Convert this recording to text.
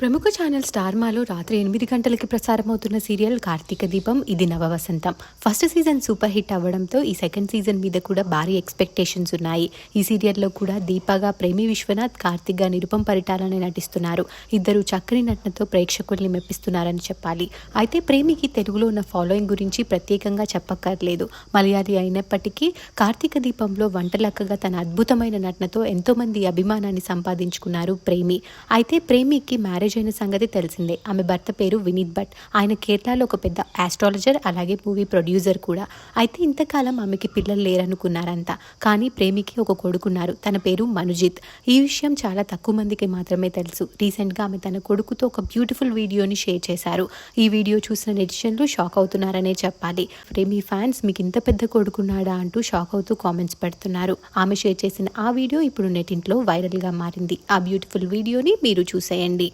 ప్రముఖ ఛానల్ స్టార్మాలో రాత్రి ఎనిమిది గంటలకి ప్రసారమవుతున్న సీరియల్ కార్తీక దీపం ఇది Navavasantham first season super hit అవ్వడంతో ఈ సెకండ్ సీజన్ మీద కూడా భారీ ఎక్స్పెక్టేషన్స్ ఉన్నాయి. ఈ సీరియల్లో కూడా దీపాగా ప్రేమి విశ్వనాథ్ కార్తీక్గా నిరుపం పరిటాలనే నటిస్తున్నారు. ఇద్దరు చక్కని నటనతో ప్రేక్షకుల్ని మెప్పిస్తున్నారని చెప్పాలి. అయితే ప్రేమికి తెలుగులో ఉన్న ఫాలోయింగ్ గురించి ప్రత్యేకంగా చెప్పక్కర్లేదు. మలయాళీ అయినప్పటికీ కార్తీక దీపంలో వంటలక్కగా తన అద్భుతమైన నటనతో ఎంతోమంది అభిమానాన్ని సంపాదించుకున్నారు ప్రేమి. అయితే ప్రేమికి మ్యారేజ్ మ్యారేజ్ అయిన సంగతి తెలిసిందే. ఆమె భర్త పేరు వినీత్ భట్. ఆయన కేరళలో ఒక పెద్ద ఆస్ట్రాలజర్ అలాగే మూవీ ప్రొడ్యూసర్ కూడా. అయితే ఇంతకాలం ఆమెకి పిల్లలు లేరనుకున్నారంతా కానీ ప్రేమికి ఒక కొడుకున్నారు. తన పేరు మనుజిత్. ఈ విషయం చాలా తక్కువ మందికి మాత్రమే తెలుసు. రీసెంట్గా ఆమె తన కొడుకుతో ఒక బ్యూటిఫుల్ వీడియోని షేర్ చేశారు. ఈ వీడియో చూసిన నెటిజన్లు షాక్ అవుతున్నారనే చెప్పాలి. ప్రేమి ఫ్యాన్స్ మీకు ఇంత పెద్ద కొడుకున్నాడా? అంటూ షాక్ అవుతూ కామెంట్స్ పెడుతున్నారు. ఆమె షేర్ చేసిన ఆ వీడియో ఇప్పుడు నెటింట్లో వైరల్గా మారింది. ఆ బ్యూటిఫుల్ వీడియోని మీరు చూసేయండి.